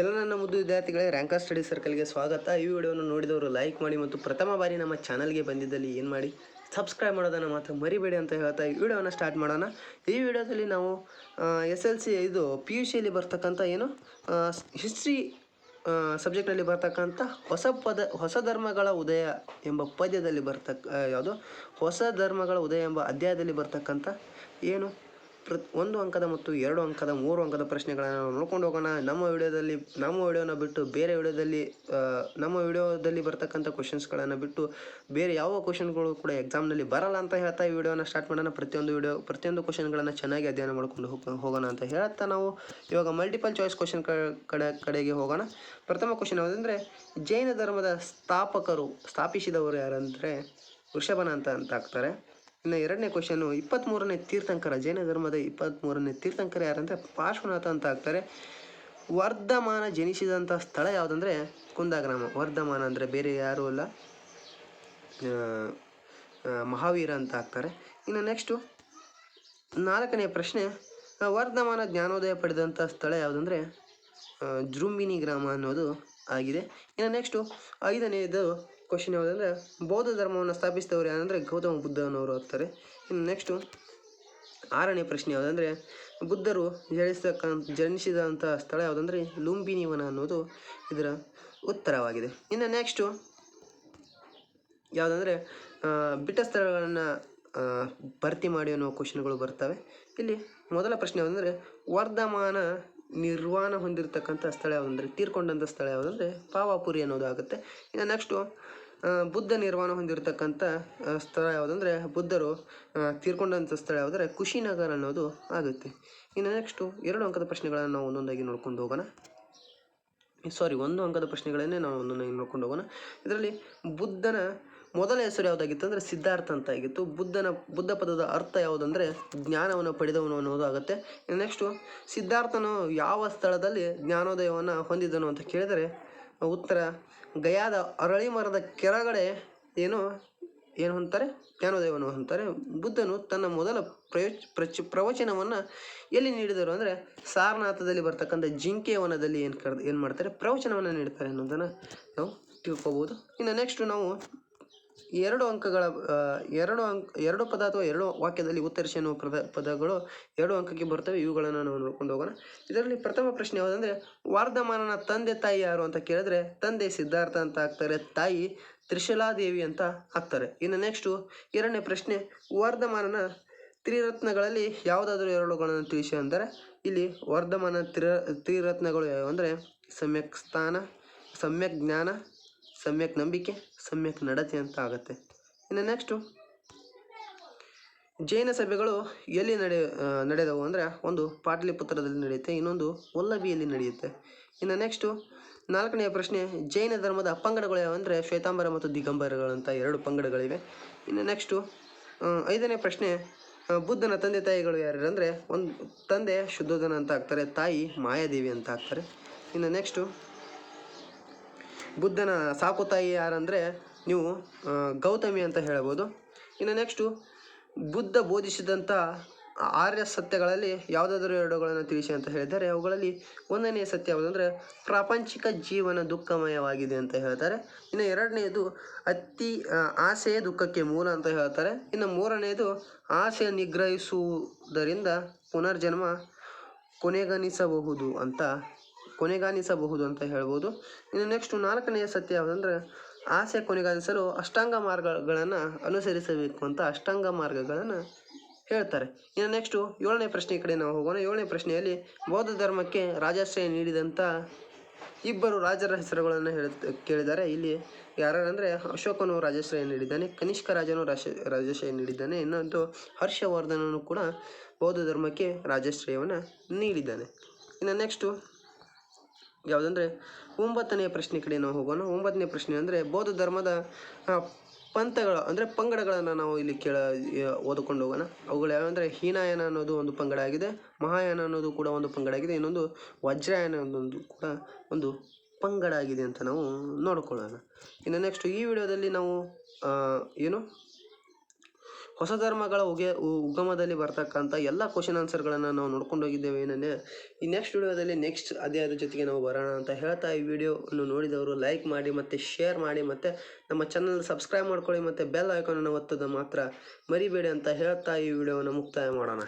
ಎಲ್ಲ ನನ್ನ ಮುದ್ದು ವಿದ್ಯಾರ್ಥಿಗಳೇ ರ್ಯಾಂಕರ್ ಸ್ಟಡಿ ಸರ್ಕಲ್ಗೆ ಸ್ವಾಗತ. ಈ ವಿಡಿಯೋವನ್ನು ನೋಡಿದವರು ಲೈಕ್ ಮಾಡಿ ಮತ್ತು ಪ್ರಥಮ ಬಾರಿ ನಮ್ಮ ಚಾನಲ್ಗೆ ಬಂದಿದ್ದಲ್ಲಿ ಏನು ಮಾಡಿ ಸಬ್ಸ್ಕ್ರೈಬ್ ಮಾಡೋದನ್ನು ಮಾತ್ರ ಮರಿಬೇಡಿ ಅಂತ ಹೇಳ್ತಾ ಈ ವಿಡಿಯೋನ ಸ್ಟಾರ್ಟ್ ಮಾಡೋಣ. ಈ ವಿಡಿಯೋದಲ್ಲಿ ನಾವು ಎಸ್ ಎಲ್ ಸಿ ಇದು ಪಿ ಯು ಸಿಯಲ್ಲಿ ಬರ್ತಕ್ಕಂಥ ಏನು ಹಿಸ್ಟ್ರಿ ಸಬ್ಜೆಕ್ಟಲ್ಲಿ ಬರ್ತಕ್ಕಂಥ ಹೊಸ ಪದ, ಹೊಸ ಧರ್ಮಗಳ ಉದಯ ಎಂಬ ಪದ್ಯದಲ್ಲಿ ಬರ್ತಕ್ಕ ಯಾವುದು? ಹೊಸ ಧರ್ಮಗಳ ಉದಯ ಎಂಬ ಅಧ್ಯಾಯದಲ್ಲಿ ಬರ್ತಕ್ಕಂಥ ಏನು? ಪ್ರ ಒಂದು ಅಂಕದ ಮತ್ತು ಎರಡು ಅಂಕದ, ಮೂರು ಅಂಕದ ಪ್ರಶ್ನೆಗಳನ್ನು ನೋಡ್ಕೊಂಡು ಹೋಗೋಣ. ನಮ್ಮ ವಿಡಿಯೋದಲ್ಲಿ, ನಮ್ಮ ವಿಡಿಯೋನ ಬಿಟ್ಟು ಬೇರೆ ವಿಡಿಯೋದಲ್ಲಿ ನಮ್ಮ ವಿಡಿಯೋದಲ್ಲಿ ಬರ್ತಕ್ಕಂಥ ಕ್ವಶನ್ಸ್ಗಳನ್ನು ಬಿಟ್ಟು ಬೇರೆ ಯಾವ ಕ್ವಶನ್ಗಳು ಕೂಡ ಎಕ್ಸಾಮ್ನಲ್ಲಿ ಬರಲ್ಲ ಅಂತ ಹೇಳ್ತಾ ಈ ವಿಡಿಯೋನ ಸ್ಟಾರ್ಟ್ ಮಾಡೋಣ. ಪ್ರತಿಯೊಂದು ವಿಡಿಯೋ, ಪ್ರತಿಯೊಂದು ಕ್ವಶನ್ಗಳನ್ನು ಚೆನ್ನಾಗಿ ಅಧ್ಯಯನ ಮಾಡ್ಕೊಂಡು ಹೋಗ್, ಹೋಗೋಣ ಅಂತ ಹೇಳ್ತಾ ನಾವು. ಇವಾಗ ಮಲ್ಟಿಪಲ್ ಚಾಯ್ಸ್ ಕ್ವಶನ್ ಕಡೆ, ಕಡೆಗೆ ಹೋಗೋಣ. ಪ್ರಥಮ ಕ್ವಶನ್ ಯಾವುದಂದರೆ, ಜೈನ ಧರ್ಮದ ಸ್ಥಾಪಕರು ಸ್ಥಾಪಿಸಿದವರು ಯಾರಂದರೆ, ವೃಷಭನ ಅಂತ ಅಂತ ಆಗ್ತಾರೆ ಇನ್ನು ಎರಡನೇ ಕ್ವಶನು ಇಪ್ಪತ್ತ್ಮೂರನೇ ತೀರ್ಥಂಕರ. ಜೈನ ಧರ್ಮದ ಇಪ್ಪತ್ತ್ಮೂರನೇ ತೀರ್ಥಂಕರ ಯಾರಂದರೆ ಪಾರ್ಶ್ವನಾಥ ಅಂತ ಆಗ್ತಾರೆ. ವರ್ಧಮಾನ ಜನಿಸಿದಂಥ ಸ್ಥಳ ಯಾವುದಂದರೆ ಕುಂದಾಗ್ರಾಮ. ವರ್ಧಮಾನ ಅಂದರೆ ಬೇರೆ ಯಾರೂ ಅಲ್ಲ. ಮಹಾವೀರ ಅಂತ ಆಗ್ತಾರೆ. ಇನ್ನು ನೆಕ್ಸ್ಟು ನಾಲ್ಕನೇ ಪ್ರಶ್ನೆ ವರ್ಧಮಾನ ಜ್ಞಾನೋದಯ ಪಡೆದಂಥ ಸ್ಥಳ ಯಾವುದಂದರೆ ಜೃಂಬಿನಿ ಗ್ರಾಮ ಅನ್ನೋದು ಆಗಿದೆ. ಇನ್ನು ನೆಕ್ಸ್ಟು ಐದನೇದು ಕ್ವಶನ್ ಯಾವುದಂದರೆ ಬೌದ್ಧ ಧರ್ಮವನ್ನು ಸ್ಥಾಪಿಸಿದವರು ಯಾರಂದರೆ ಗೌತಮ ಬುದ್ಧನವರು ಆಗ್ತಾರೆ ಇನ್ನು ನೆಕ್ಸ್ಟು ಆರನೇ ಪ್ರಶ್ನೆ ಯಾವುದಂದರೆ, ಬುದ್ಧರು ಜನಿಸ್ತಕ್ಕಂಥ ಜನಿಸಿದಂಥ ಸ್ಥಳ ಯಾವುದಂದರೆ, ಲುಂಬಿನಿವನ ಅನ್ನೋದು ಇದರ ಉತ್ತರವಾಗಿದೆ. ಇನ್ನು ನೆಕ್ಸ್ಟು ಯಾವುದಂದರೆ ಬಿಟ್ಟ ಸ್ಥಳಗಳನ್ನು ಭರ್ತಿ ಮಾಡಿ ಅನ್ನೋ ಕ್ವಶನ್ಗಳು ಬರ್ತವೆ. ಇಲ್ಲಿ ಮೊದಲ ಪ್ರಶ್ನೆ ಯಾವುದಂದರೆ, ವರ್ಧಮಾನ ನಿರ್ವಾಣ ಹೊಂದಿರತಕ್ಕಂಥ ಸ್ಥಳ ಯಾವುದಂದರೆ ತೀರ್ಕೊಂಡಂಥ ಸ್ಥಳ ಯಾವುದಂದರೆ ಪಾವಾಪುರಿ ಅನ್ನೋದು ಆಗುತ್ತೆ ಇನ್ನು ನೆಕ್ಸ್ಟು ಬುದ್ಧ ನಿರ್ವಾಣ ಹೊಂದಿರತಕ್ಕಂಥ ಸ್ಥಳ ಯಾವುದಂದರೆ ಬುದ್ಧರು ತೀರ್ಕೊಂಡಂಥ ಸ್ಥಳ ಯಾವುದಂದರೆ ಕುಶಿನಗರ ಅನ್ನೋದು ಆಗುತ್ತೆ. ಇನ್ನು ನೆಕ್ಸ್ಟು ಎರಡು ಅಂಕದ ಪ್ರಶ್ನೆಗಳನ್ನು ನಾವು ಒಂದೊಂದಾಗಿ ನೋಡ್ಕೊಂಡು ಹೋಗೋಣ. ಸಾರಿ ಒಂದು ಅಂಕದ ಪ್ರಶ್ನೆಗಳನ್ನೇ ನಾವು ಒಂದೊಂದಾಗಿ ನೋಡ್ಕೊಂಡು ಹೋಗೋಣ. ಇದರಲ್ಲಿ ಬುದ್ಧನ ಮೊದಲ ಹೆಸರು ಯಾವುದಾಗಿತ್ತು ಅಂದರೆ ಸಿದ್ಧಾರ್ಥ ಅಂತ ಆಗಿತ್ತು. ಬುದ್ಧನ, ಬುದ್ಧ ಪದದ ಅರ್ಥ ಯಾವುದಂದರೆ ಜ್ಞಾನವನ್ನು ಪಡೆದವನು ಅನ್ನೋದು ಆಗುತ್ತೆ. ನೆಕ್ಸ್ಟು ಸಿದ್ಧಾರ್ಥನು ಯಾವ ಸ್ಥಳದಲ್ಲಿ ಜ್ಞಾನೋದಯವನ್ನು ಹೊಂದಿದನು ಅಂತ ಕೇಳಿದರೆ, ಉತ್ತರ, ಗಯಾದ ಅರಳಿ ಮರದ ಕೆಳಗಡೆ ಏನು ಏನು ಅಂತಾರೆ? ಜ್ಞಾನೋದಯವನ್ನು ಅಂತಾರೆ. ಬುದ್ಧನು ತನ್ನ ಮೊದಲ ಪ್ರಯೋಜ ಪ್ರಚ, ಪ್ರವಚನವನ್ನು ಎಲ್ಲಿ ನೀಡಿದರು ಅಂದರೆ ಸಾರನಾಥದಲ್ಲಿ ಬರ್ತಕ್ಕಂಥ ಜಿಂಕೆ ವನದಲ್ಲಿ ಏನು ಕರೆದು, ಏನು ಮಾಡ್ತಾರೆ? ಪ್ರವಚನವನ್ನು ನೀಡ್ತಾರೆ ಅನ್ನೋದನ್ನು ನಾವು ತಿಳ್ಕೊಬೋದು. ಇನ್ನು ನೆಕ್ಸ್ಟು ನಾವು ಎರಡು ಅಂಕಗಳ ಎರಡು ಅಂಕ, ಎರಡು ಪದ ಅಥವಾ ಎರಡು ವಾಕ್ಯದಲ್ಲಿ ಉತ್ತರಿಸಿ ಅನ್ನುವ ಪದ, ಪದಗಳು ಎರಡು ಅಂಕಕ್ಕೆ ಬರ್ತವೆ ಇವುಗಳನ್ನು ನಾವು ನೋಡ್ಕೊಂಡು ಹೋಗೋಣ. ಇದರಲ್ಲಿ ಪ್ರಥಮ ಪ್ರಶ್ನೆ ಯಾವುದಂದರೆ, ವಾರ್ಧಮಾನನ ತಂದೆ ತಾಯಿ ಯಾರು ಅಂತ ಕೇಳಿದ್ರೆ, ತಂದೆ ಸಿದ್ಧಾರ್ಥ ಅಂತ ಆಗ್ತಾರೆ, ತಾಯಿ ತ್ರಿಶಲಾದೇವಿ ಅಂತ ಆಗ್ತಾರೆ. ಇನ್ನು ನೆಕ್ಸ್ಟು ಎರಡನೇ ಪ್ರಶ್ನೆ, ವರ್ಧಮಾನನ ತ್ರಿರತ್ನಗಳಲ್ಲಿ ಯಾವುದಾದ್ರೂ ಎರಡುಗಳನ್ನು ತಿಳಿಸಿ ಅಂದರೆ, ಇಲ್ಲಿ ವರ್ಧಮಾನ ತ್ರಿ, ತ್ರಿರತ್ನಗಳು ಯಾವುವು ಅಂದರೆ, ಸಮ್ಯಕ್ ಸ್ಥಾನ, ಸಮ್ಯಕ್ ಜ್ಞಾನ ಸಮ್ಯಕ್ ನಂಬಿಕೆ, ಸಮ್ಯಕ್ ನಡತೆ ಅಂತ ಆಗುತ್ತೆ. ಇನ್ನು ನೆಕ್ಸ್ಟು ಜೈನ ಸಭೆಗಳು ಎಲ್ಲಿ ನಡೆ ನಡೆದವು ಅಂದರೆ ಒಂದು ಪಾಟಲಿಪುತ್ರದಲ್ಲಿ ನಡೆಯುತ್ತೆ, ಇನ್ನೊಂದು ಒಲ್ಲಬಿಯಲ್ಲಿ ನಡೆಯುತ್ತೆ. ಇನ್ನು ನೆಕ್ಸ್ಟು ನಾಲ್ಕನೆಯ ಪ್ರಶ್ನೆ, ಜೈನ ಧರ್ಮದ ಪಂಗಡಗಳು ಯಾವಂದರೆ ಶ್ವೇತಾಂಬರ ಮತ್ತು ದಿಗಂಬರಗಳಂತ ಎರಡು ಪಂಗಡಗಳಿವೆ. ಇನ್ನು ನೆಕ್ಸ್ಟು ಐದನೇ ಪ್ರಶ್ನೆ ಬುದ್ಧನ ತಂದೆ ತಾಯಿಗಳು ಯಾರು ಅಂದರೆ ಒಂದು ತಂದೆ ಶುದ್ಧೋಧನ ಅಂತ ಆಗ್ತಾರೆ, ತಾಯಿ ಮಾಯಾದೇವಿ ಅಂತ ಆಗ್ತಾರೆ. ಇನ್ನು ನೆಕ್ಸ್ಟು ಬುದ್ಧನ ಸಾಕು ತಾಯಿ ಯಾರಂದರೆ ನೀವು ಗೌತಮಿ ಅಂತ ಹೇಳ್ಬೋದು. ಇನ್ನು ನೆಕ್ಸ್ಟು ಬುದ್ಧ ಬೋಧಿಸಿದಂಥ ಆರ್ಯ ಸತ್ಯಗಳಲ್ಲಿ ಯಾವುದಾದರೂ ಎರಡುಗಳನ್ನು ತಿಳಿಸಿ ಅಂತ ಹೇಳಿದ್ದಾರೆ ಅವುಗಳಲ್ಲಿ ಒಂದನೆಯ ಸತ್ಯ ಯಾವುದಂದರೆ ಪ್ರಾಪಂಚಿಕ ಜೀವನ ದುಃಖಮಯವಾಗಿದೆ ಅಂತ ಹೇಳ್ತಾರೆ. ಇನ್ನು ಎರಡನೆಯದು ಅತಿ ಆಸೆಯ ದುಃಖಕ್ಕೆ ಮೂಲ ಅಂತ ಹೇಳ್ತಾರೆ. ಇನ್ನು ಮೂರನೆಯದು ಆಸೆ ನಿಗ್ರಹಿಸುವುದರಿಂದ ಪುನರ್ಜನ್ಮ ಕೊನೆಗಣಿಸಬಹುದು ಅಂತ ಕೊನೆಗಾಣಿಸಬಹುದು ಅಂತ ಹೇಳ್ಬೋದು. ಇನ್ನು ನೆಕ್ಸ್ಟ್ ನಾಲ್ಕನೆಯ ಸತ್ಯ ಯಾವುದಂದ್ರೆ, ಆಸೆ ಕೊನೆಗಾಣಿಸಲು ಅಷ್ಟಾಂಗ ಮಾರ್ಗಗಳನ್ನು ಅನುಸರಿಸಬೇಕು ಅಂತ ಅಷ್ಟಾಂಗ ಮಾರ್ಗಗಳನ್ನು ಹೇಳ್ತಾರೆ. ಇನ್ನು ನೆಕ್ಸ್ಟು ಏಳನೇ ಪ್ರಶ್ನೆ ಕಡೆ ನಾವು ಹೋಗೋಣ. ಏಳನೇ ಪ್ರಶ್ನೆಯಲ್ಲಿ, ಬೌದ್ಧ ಧರ್ಮಕ್ಕೆ ರಾಜಾಶ್ರಯ ನೀಡಿದಂಥ ಇಬ್ಬರು ರಾಜರ ಹೆಸರುಗಳನ್ನು ಹೇಳ, ಕೇಳಿದ್ದಾರೆ. ಇಲ್ಲಿ ಯಾರಂದರೆ ಅಶೋಕನು ರಾಜಾಶ್ರಯ ನೀಡಿದ್ದಾನೆ ಕನಿಷ್ಕ ರಾಜನು ರಾಶ ರಾಜಾಶ್ರಯ ನೀಡಿದ್ದಾನೆ. ಇನ್ನೊಂದು ಹರ್ಷವರ್ಧನನು ಕೂಡ ಬೌದ್ಧ ಧರ್ಮಕ್ಕೆ ರಾಜಾಶ್ರಯವನ್ನು ನೀಡಿದ್ದಾನೆ. ಇನ್ನು ನೆಕ್ಸ್ಟು ಯಾವುದಂದರೆ ಒಂಬತ್ತನೆಯ ಪ್ರಶ್ನೆ ಕಡೆ ನಾವು ಹೋಗೋಣ. ಒಂಬತ್ತನೇ ಪ್ರಶ್ನೆ ಅಂದರೆ ಬೌದ್ಧ ಧರ್ಮದ ಪಂಥಗಳು, ಅಂದರೆ ಪಂಗಡಗಳನ್ನು ನಾವು ಇಲ್ಲಿ ಕೇಳ ಓದಿಕೊಂಡು ಹೋಗೋಣ. ಅವುಗಳು ಯಾವಂದರೆ ಹೀನಾಯನ ಅನ್ನೋದು ಒಂದು ಪಂಗಡ ಆಗಿದೆ, ಮಹಾಯಾನ ಅನ್ನೋದು ಕೂಡ ಒಂದು ಪಂಗಡ ಆಗಿದೆ, ಇನ್ನೊಂದು ವಜ್ರಾಯನ ಅನ್ನೋದು ಕೂಡ ಒಂದು ಪಂಗಡ ಆಗಿದೆ ಅಂತ ನಾವು ನೋಡ್ಕೊಳ್ಳೋಣ. ಇನ್ನು ನೆಕ್ಸ್ಟ್ ಈ ವಿಡಿಯೋದಲ್ಲಿ ನಾವು ಏನು? ಹೊಸ ಧರ್ಮಗಳ ಉಗೆ ಉಗಮದಲ್ಲಿ ಬರ್ತಕ್ಕಂಥ ಎಲ್ಲ ಕ್ವಶನ್ ಆನ್ಸರ್ಗಳನ್ನು ನಾವು ನೋಡ್ಕೊಂಡು ಹೋಗಿದ್ದೇವೆ. ಏನಂದರೆ, ಈ ನೆಕ್ಸ್ಟ್ ವಿಡಿಯೋದಲ್ಲಿ ನೆಕ್ಸ್ಟ್ ಅದೇ ಅದ್ರ ಜೊತೆಗೆ ನಾವು ಬರೋಣ ಅಂತ ಹೇಳ್ತಾ ಈ ವಿಡಿಯೋವನ್ನು ನೋಡಿದವರು ಲೈಕ್ ಮಾಡಿ ಮತ್ತು ಶೇರ್ ಮಾಡಿ ಮತ್ತು ನಮ್ಮ ಚಾನಲ್ ಸಬ್ಸ್ಕ್ರೈಬ್ ಮಾಡ್ಕೊಳ್ಳಿ ಮತ್ತು ಬೆಲ್ ಐಕಾನನ್ನು ಒತ್ತೋದು ಮಾತ್ರ ಮರಿಬೇಡಿ ಅಂತ ಹೇಳ್ತಾ ಈ ವಿಡಿಯೋವನ್ನು ಮುಕ್ತಾಯ ಮಾಡೋಣ.